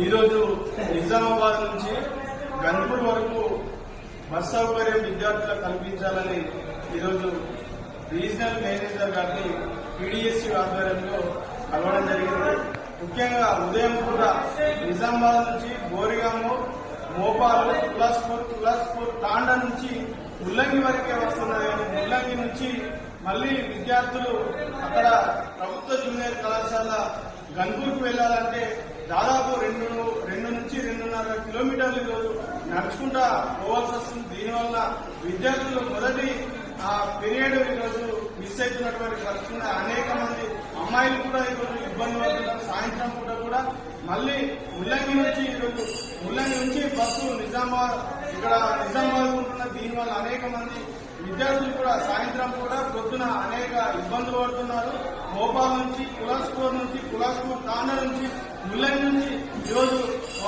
ఈరోజు నిజామాబాద్ నుంచి గన్పూర్ వరకు బస్ సౌకర్యం విద్యార్థులకు కల్పించాలని ఈరోజు రీజనల్ మేనేజర్ గారిని పీడీఎస్సీ ఆధ్వర్యంలో కలవడం జరిగింది. ముఖ్యంగా ఉదయం కూడా నిజామాబాద్ నుంచి బోరిగాము మోపాలు తులాస్పూర్ తులాస్పూర్ తాండ నుంచి ముల్లంగి వరకే వస్తున్నారు ముల్లంగి నుంచి మళ్ళీ విద్యార్థులు అక్కడ ప్రభుత్వ జూనియర్ కళాశాల గన్పూర్కి వెళ్ళాలంటే దాదాపు రెండు రెండు నుంచి రెండున్నర కిలోమీటర్లు ఈరోజు నడుచుకుంటా పోవాల్సి వస్తుంది. దీనివల్ల విద్యార్థులు మొదటి ఆ పీరియడ్ ఈరోజు మిస్ అవుతున్నటువంటి పరిస్థితి అనేక మంది అమ్మాయిలు కూడా ఈరోజు ఇబ్బంది పడుతున్నారు. సాయంత్రం పూట కూడా మళ్ళీ ముల్లంగి నుంచి ఈరోజు ముల్లంగి నుంచి బస్సు నిజామాబాద్ ఇక్కడ నిజామాబాద్ ఉంటున్న దీనివల్ల అనేక మంది విద్యార్థులు కూడా సాయంత్రం కూడా పొద్దున అనేక ఇబ్బందులు పడుతున్నారు. భోపాల్ నుంచి కులాస్పూర్ నుంచి కులాస్పూర్ తాండా నుంచి ముల్లై నుంచి ఈరోజు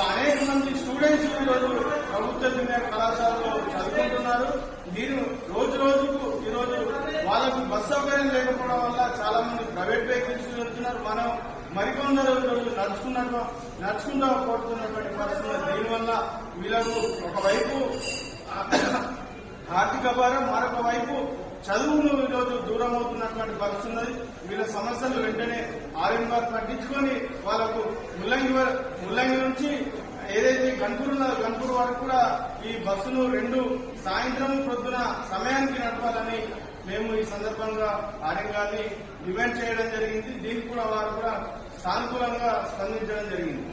అనేక మంది స్టూడెంట్స్ ఈరోజు ప్రభుత్వ జూనియర్ కళాశాలలో చదువుకుంటున్నారు. దీని రోజు రోజుకు ఈరోజు వాళ్ళకు బస్ సౌకర్యం లేకపోవడం వల్ల చాలా మంది ప్రైవేట్ వెహికల్స్ వెళ్తున్నారు మనం మరికొందరు ఈరోజు నడుచుకున్నట్టు నడుచుకుంటూ పోతున్నటువంటి పరిస్థితులు. దీనివల్ల వీళ్ళకు ఒకవైపు ఆర్థిక భారం మరొక వైపు చదువును ఈరోజు దూరం అవుతున్నటువంటి పరిస్థితి ఉన్నది. వీళ్ళ సమస్యలు వెంటనే ఆర్ఎం గారు పట్టించుకొని వాళ్ళకు ముల్లంగి వ- ముల్లంగి నుంచి ఏదైతే గన్పూర్ ఉన్నదో గన్పూర్ వరకు కూడా ఈ బస్సును రెండు సాయంత్రం ప్రొద్దున సమయానికి నడపాలని మేము ఈ సందర్భంగా ఆర్ఎం గారిని డిమాండ్ చేయడం జరిగింది. దీనికి కూడా వారు కూడా సానుకూలంగా స్పందించడం జరిగింది.